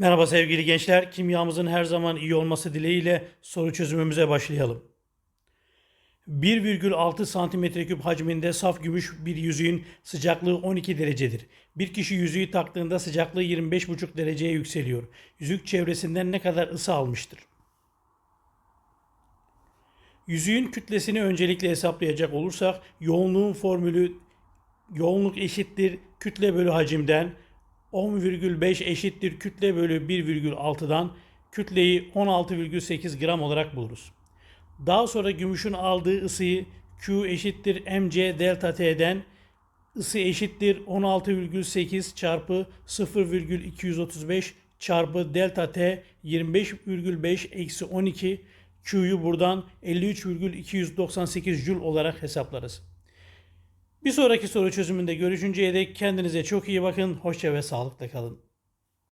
Merhaba sevgili gençler. Kimyamızın her zaman iyi olması dileğiyle soru çözümümüze başlayalım. 1,6 santimetre küp hacminde saf gümüş bir yüzüğün sıcaklığı 12 derecedir. Bir kişi yüzüğü taktığında sıcaklığı 25,5 dereceye yükseliyor. Yüzük çevresinden ne kadar ısı almıştır? Yüzüğün kütlesini öncelikle hesaplayacak olursak yoğunluğun formülü yoğunluk eşittir kütle bölü hacimden 10,5 eşittir kütle bölü 1,6'dan kütleyi 16,8 gram olarak buluruz. Daha sonra gümüşün aldığı ısıyı Q eşittir mc delta t'den ısı eşittir 16,8 çarpı 0,235 çarpı delta t 25,5 eksi 12 Q'yu buradan 53,298 Joule olarak hesaplarız. Bir sonraki soru çözümünde görüşünceye dek kendinize çok iyi bakın. Hoşça ve sağlıkla kalın.